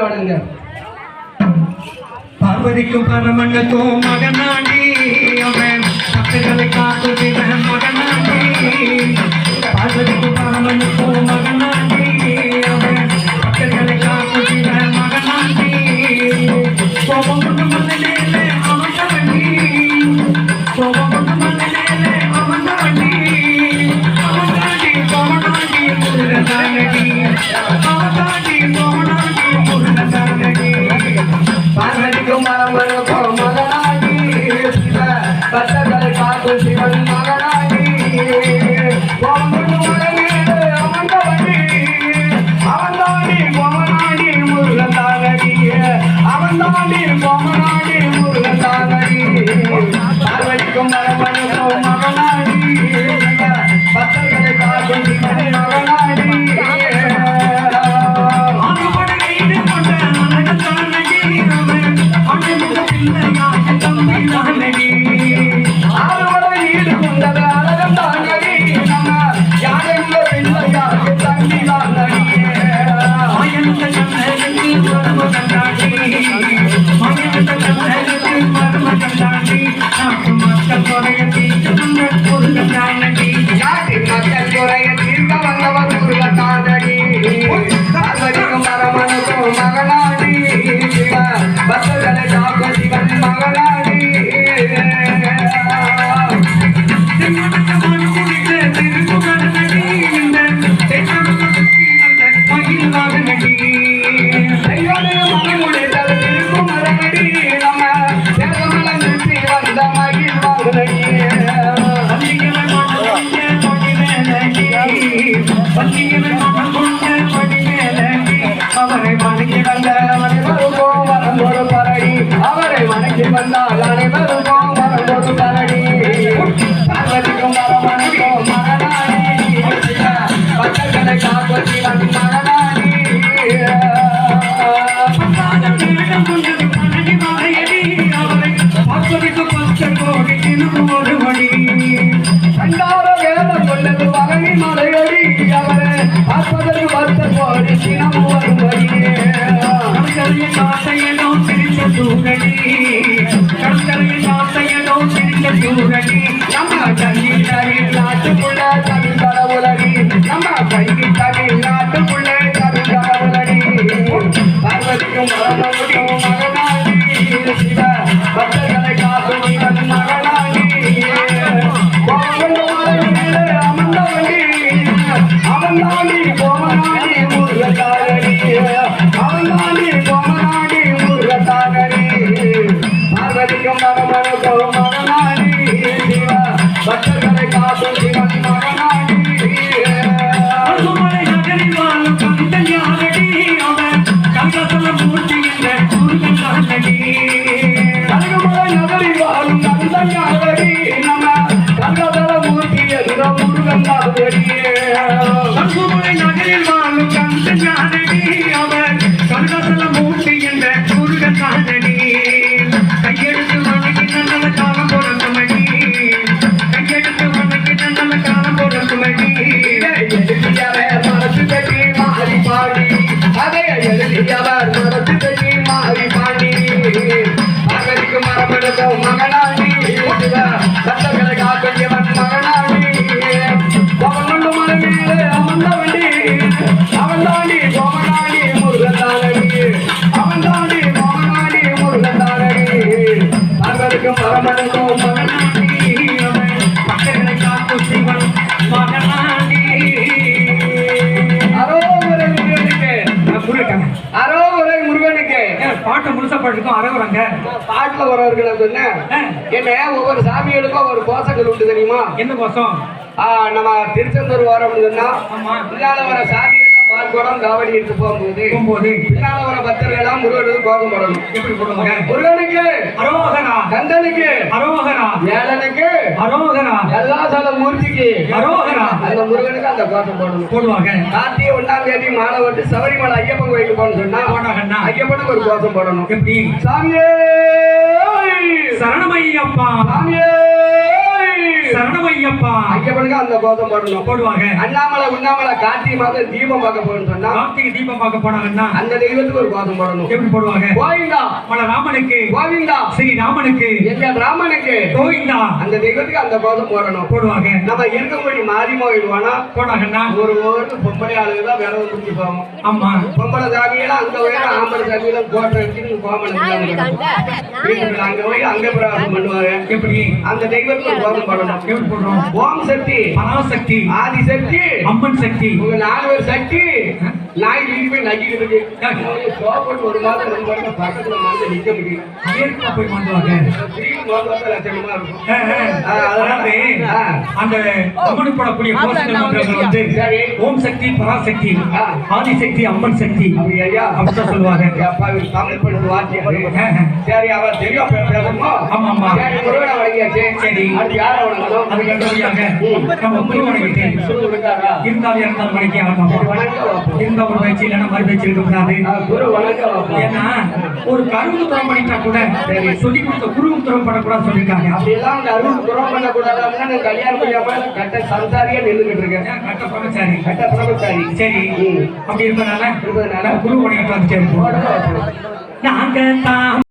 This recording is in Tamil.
பாடல வாடுங்க பார்வதிக்கும் பரமண்டத்தும் மகனாண்டி. அவன் தப்புகளை காத்து மகனாண்டி. பார்வதிக்கும் பரமண்டத்தும் மகன் அவன் தாண்டி பொம்மனாடி முருகன் தாங்கடி பார்வதிக்கும் மரப மரணாடி பக்தர்களை காக்கும் மரணாடி அரோவரை முருகனுக்கு. பாட்டு முழுசா பாட்டுக்கும் அரோவரங்க பாட்டுல வரவர்கள் அப்படின்னா என்ன ஒவ்வொரு சாமிகளுக்கும் ஒரு கோஷங்கள் உண்டு தெரியுமா? என்ன கோஷம்? நம்ம திருச்செந்தூர் வரோம்னு சொன்னா வர சாமி காவடி எடுத்து போகும்போது போகும்போது பின்னால முருகனுக்கு கோபம் போடணும் எப்படி முருகனுக்கு அரோகனா. கந்தனுக்கு அரோகனா. ஏழனுக்கு அரோகனா. எல்லா சல மூர்த்திக்கு அரோகனா. அந்த முருகனுக்கு அந்த கோபம் போடணும். போடுவாங்க. கார்த்திகை ஒன்றாம் தேதி மாலை விட்டு சபரிமலை ஐயப்பன் கோயிலுக்கு போகணும்னு சொன்னா போனாங்கன்னா ஐயப்பனுக்கு ஒரு கோஷம் போடணும். எப்படி? சாமியே! சரணமையப்பா. சாமியே! ஐயப்பா. ஐயப்பனுக்கு அந்த கோதம் போடணும். போடுவாங்க. அண்ணாமலை உண்ணாமலை கார்த்திகை மாதம் தீபம் பார்க்க போகணும்னு சொன்னா கார்த்திகை தீபம் பார்க்க போனாங்கன்னா அந்த தெய்வத்துக்கு ஒரு கோதம் போடணும். எப்படி போடுவாங்க? கோவிந்தா. மல ராமனுக்கு கோவிந்தா. ஸ்ரீ ராமனுக்கு. எங்க ராமனுக்கு. கோவிந்தா. அந்த தெய்வத்துக்கு அந்த கோதம் போடணும். போடுவாங்க. நம்ம இருக்கக்கூடிய மாறி போயிடுவானா? போனாங்கன்னா? ஒரு ஊருக்கு பொம்பளை ஆளுங்க தான் விரத குடிச்சு போவோம். ஆமா. பொம்பளை சாமியெல்லாம் அங்க போய் ஆம்பளை சாமியெல்லாம் கோட்டை வச்சுட்டு கோமணம் வீட்டுக்கு அங்க போய் அங்க பிரார்த்தனை பண்ணுவாங்க. எப்படி? அந்த தெய்வத்துக்கு ஒரு கோதம் போடணும். எப்படி போடுறோம் ஓம் சக்தி பராசக்தி ஆதி சக்தி அம்மன் சக்தி. உங்க நாலு சக்தி. நாய் வீட்டு போய் நக்கிட்டு இருக்கு சோப்பட்டு ஒரு மாதம் ரெண்டு மாதம் பக்கத்துல வந்து நிக்க முடியும். ஏற்கனவே போய் மாட்டுவாங்க. திடீர்னு மாதம் பார்த்தா லட்சணமா இருக்கும். ஆ, ஆ. அதாவது அந்த அம்மன் போடக்கூடிய கோஷங்கள் மந்திரங்கள் வந்து சரி. ஓம் சக்தி பராசக்தி ஆ. ஆதிசக்தி அம்மன் சக்தி அப்படிதான் சொல்லுவாங்க. தமிழ் படித்து. சரி பேசணுமா ஆமா, முருகனை சரி. யாரை நம்ம இருக்காரா இருந்தாலும் இருந்தாலும் வணங்கி ஆகணும் ஒரு பேச்சு இல்லைன்னா மறு பேச்சு இருக்க கூடாது. ஆ, குரு வணங்க வைப்போம். ஏன்னா ஒரு கருவு துறம் பண்ணிட்டா கூட சொல்லி கொடுத்த குருவும் துறம் பண்ணக்கூடாது சொல்லியிருக்காங்க. அப்படியெல்லாம் அந்த அருள் துரோகம் பண்ணக்கூடாது. அப்படின்னா கல்யாணம் பண்ணியாம கட்ட சம்சாரியா நின்றுகிட்டு இருக்கேன். கட்ட பிரம்மச்சாரி? கட்ட பிரம்மச்சாரி. சரி. அப்படி இருப்பதனால இருப்பதனால குரு வைப்போம். நாங்க தான்